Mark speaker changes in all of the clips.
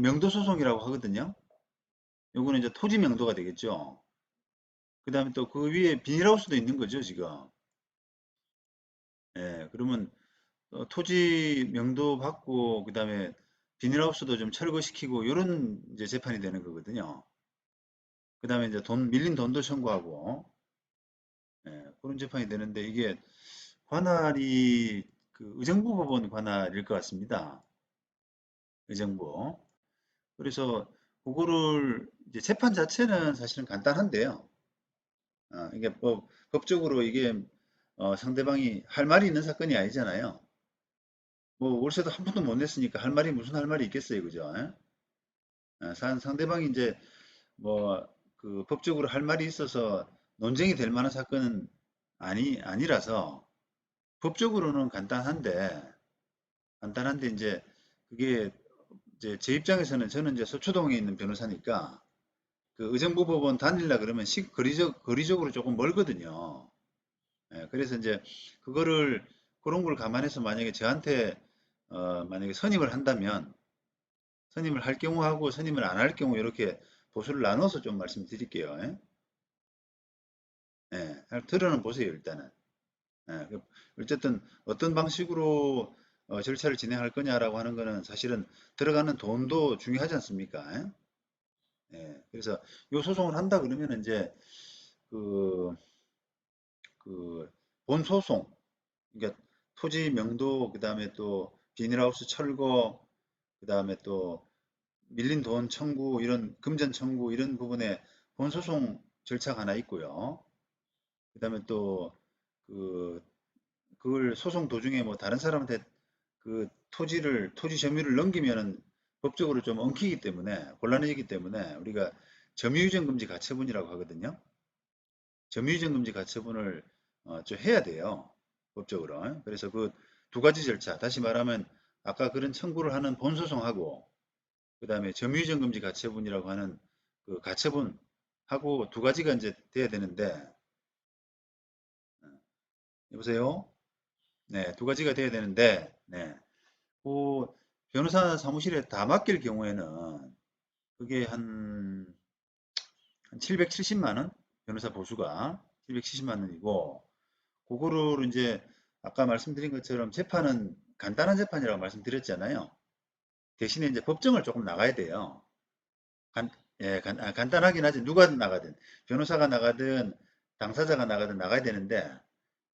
Speaker 1: 명도 소송이라고 하거든요. 요거는 이제 토지 명도가 되겠죠. 그 다음에 또 그 위에 비닐하우스도 있는 거죠, 지금. 예, 그러면 어, 토지 명도 받고 그 다음에 비닐하우스도 좀 철거시키고 이런 이제 재판이 되는 거거든요. 그 다음에 이제 돈 밀린 돈도 청구하고 예, 그런 재판이 되는데 이게 관할이 그 의정부 법원 관할일 것 같습니다. 의정부. 그래서 그거를 이제 재판 자체는 사실은 간단한데요. 아, 이게 법, 법적으로 이게 어, 상대방이 할 말이 있는 사건이 아니잖아요. 뭐 월세도 한 푼도 못 냈으니까 할 말이 무슨 할 말이 있겠어요, 그죠? 예? 아, 상- 상대방이 이제 뭐 그 법적으로 할 말이 있어서 논쟁이 될 만한 사건은 아니 아니라서 법적으로는 간단한데 간단한데 이제 그게 이제 제 입장에서는 저는 이제 서초동에 있는 변호사니까 그 의정부 법원 다닐라 그러면 시, 거리적, 거리적으로 조금 멀거든요. 예, 그래서 이제 그거를 그런 걸 감안해서 만약에 저한테 어, 만약에 선임을 한다면 선임을 할 경우하고 선임을 안 할 경우 이렇게 보수를 나눠서 좀 말씀드릴게요. 예? 예, 들어는 보세요 일단은. 예, 그 어쨌든 어떤 방식으로 어, 절차를 진행할 거냐라고 하는 거는 사실은 들어가는 돈도 중요하지 않습니까? 예? 예, 그래서 이 소송을 한다 그러면 이제 그, 그 본소송, 그러니까 토지 명도, 그 다음에 또 비닐하우스 철거, 그 다음에 또 밀린 돈 청구, 이런 금전 청구, 이런 부분에 본소송 절차가 하나 있고요. 그 다음에 또 그, 그걸 소송 도중에 뭐 다른 사람한테 그 토지를, 토지 점유를 넘기면은 법적으로 좀 엉키기 때문에, 곤란해지기 때문에 우리가 점유유전 금지 가처분이라고 하거든요. 점유유전 금지 가처분을 어, 좀 해야 돼요. 법적으로. 그래서 그 두 가지 절차, 다시 말하면 아까 그런 청구를 하는 본소송하고 그 다음에 점유유전 금지 가처분이라고 하는 그 가처분하고 두 가지가 이제 돼야 되는데 어, 여보세요? 네, 두 가지가 돼야 되는데 네. 그 변호사 사무실에 다 맡길 경우에는 그게 한, 한 770만 원? 변호사 보수가 770만 원이고 그거를 이제 아까 말씀드린 것처럼 재판은 간단한 재판이라고 말씀드렸잖아요. 대신에 이제 법정을 조금 나가야 돼요. 간, 예, 간, 아, 간단하긴 하지. 누가 나가든, 변호사가 나가든, 당사자가 나가든 나가야 되는데,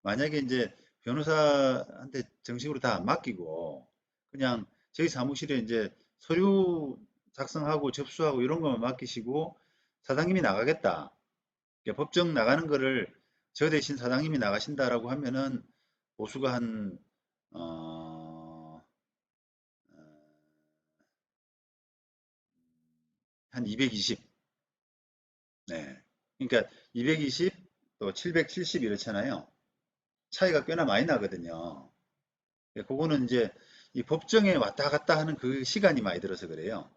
Speaker 1: 만약에 이제 변호사한테 정식으로 다안 맡기고, 그냥 저희 사무실에 이제 서류 작성하고 접수하고 이런 것만 맡기시고, 사장님이 나가겠다. 그러니까 법정 나가는 거를 저 대신 사장님이 나가신다라고 하면은, 보수가 한, 어, 한 220. 네. 그러니까 220, 또 770 이렇잖아요. 차이가 꽤나 많이 나거든요. 예, 그거는 이제 이 법정에 왔다 갔다 하는 그 시간이 많이 들어서 그래요.